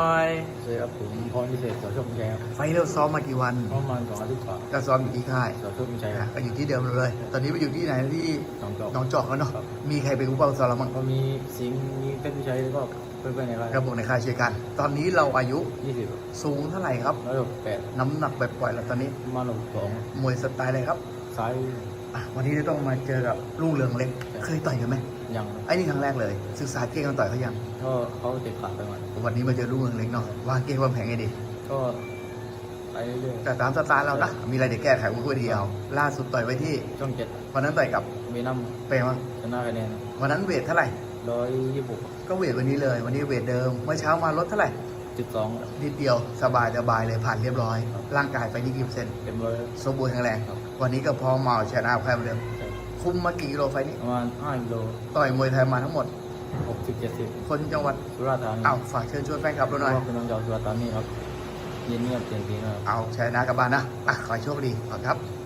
ไปสวัสดีครับผมพรพิเศษสอชคชัยครับไฟล์เราซ้อมมากี่วันประมาณสองอาทิตย์กว่าก็ซ้อมอยู่ที่ค่ายสอชคชัยคอะรับก็อยู่ที่เดิมเลย ตอนนี้ไปอยู่ที่ไหนที่สองจอกหนองจอกแล้วเนาะครับมีใครเป็นผู้เป้าซ้อมเราบ้างก็มีสิงห์มีเพชรพิชัยแล้วก็เพื่อนๆในค่ายกระบอกในค่ายเชียร์กัน ตอนนี้เราอายุยี่สิบสูงเท่าไหร่ครับร้อยหกแปดน้ำหนักแบบปล่อยๆแล้วตอนนี้ประมาณหกสองมวยสไตล์อะไรครับซ้ายอะวันนี้จะต้องมาเจอกับลูกเรืองเล็ก เคยต่อยกันไหม ยังไอ้นี่ครั้งแรกเลย ศึกษาเก่งกันต่อยเขายังก็เขาเตะขาดไปหน่อยวันนี้มาเจอลูกเรืองเล็กเนาะวางเก่งวางแผงไงดีก็ไปเรื่อยแต่ตามสไตล์เรานะมีอะไรเดี๋ยวแก้ไขวุ้นเดียว ล่าสุดต่อยไว้ที่ๆช่องเจ็ดวันนั้นต่อยกับเวนัมเปรมั้งชนะคะแนนวันนั้นเวทเท่าไหร่ร้อยยี่สิบหกก็เวทวันนี้เลย วันนี้เวทเดิมเมื่อเช้ามาลดเท่าไหร่จุดสองนิดเดียวสบายสบายเลยผ่านเรียบร้อย ร่างกายไปนี่กี่เปอร์เซ็นต์เต็มร้อยสมบูรณ์แข็งแรงครับวันนี้ก็พร้อมมาเอาชนะใครเหมือนเดิมใช่ คุมมากี่กิโลไฟล์นี้ ประมาณห้ากิโลต่อยมวยไทยมาทั้งหมดหกสิบเจ็ดสิบคนจังหวัดสุราษฎร์ธานีอ้าวฝากเชิญชวนแฟนคลับเราหน่อยก็เป็นน้องเจ้าสุราษฎร์ธานีครับเย็นเงียบเปลี่ยนปีนะครับเอาชนะกลับบ้านนะอะขอให้โชคดีขอบคุณครับ